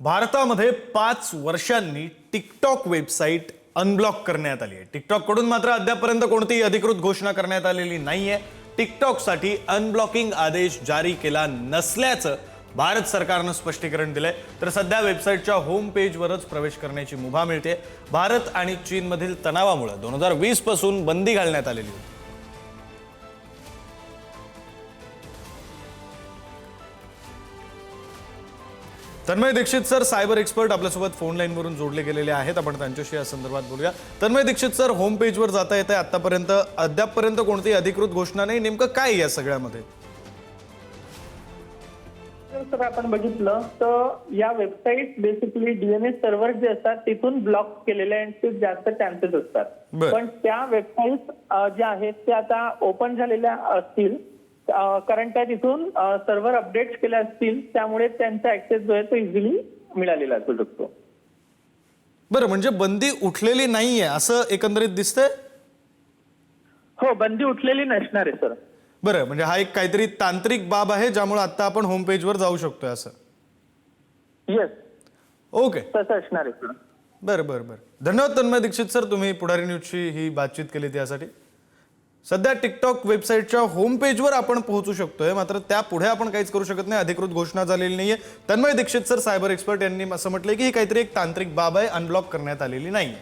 भारतामध्ये पाच वर्षांनी टिकटॉक वेबसाईट अनब्लॉक करण्यात आली आहे. टिकटॉककडून मात्र अद्यापर्यंत कोणतीही अधिकृत घोषणा करण्यात आलेली नाही आहे टिकटॉकसाठी अनब्लॉकिंग आदेश जारी केला नसल्याचं भारत सरकारनं स्पष्टीकरण दिलंय. तर सध्या वेबसाईटच्या होम पेजवरच प्रवेश करण्याची मुभा मिळते भारत आणि चीनमधील तणावामुळे दोन हजार वीसपासून बंदी घालण्यात आलेली होती. Tanmay Dikshit sir cyber expert आपल्यासोबत फोन लाईनवरून जोडले गेलेले आहेत. आपण त्यांच्याशी या संदर्भात बोलूया. तन्मय दीक्षित सर होम पेजवर जाता येते आतापर्यंत. अद्यापपर्यंत कोणतीही अधिकृत घोषणा नाही. नेमकं काय आहे या सगळ्यामध्ये? जर आपण बघितलं तर या वेबसाईट बेसिकली डीएनएस सर्व्हर जे असतात तिथून ब्लॉक केलेल्यांचे जास्त चान्सेस असतात. पण त्या वेबसाईट ज्या आहेत त्या आता ओपन झालेल्या असतील. कारण त्या तिथून सर्व्हर अपडेट केल्या असतील त्यामुळे त्यांचा ऍक्सेस जो आहे तो इझिली मिळालेला असू शकतो. बरं म्हणजे बंदी उठलेली नाहीये असं एकंदरीत दिसतंय? हो बंदी उठलेली नसणार आहे सर बरं म्हणजे हा एक काहीतरी तांत्रिक बाब आहे ज्यामुळे आता आपण होम पेजवर जाऊ शकतोय असं. येस ओके तसं असणार आहे सर बरं बरं बरं. धन्यवाद तन्मय दीक्षित सर तुम्ही पुढारी न्यूजची ही बातचीत केली त्यासाठी सध्या टिकटॉक वेबसाईटच्या होम पेजवर आपण पोहोचू शकतोय. मात्र त्या पुढे आपण काहीच करू शकत नाही. अधिकृत घोषणा झालेली नाहीये. Tanmay Dikshit sir cyber expert यांनी असं म्हटलंय की ही काहीतरी एक तांत्रिक बाब आहे. अनब्लॉक करण्यात आलेली नाही.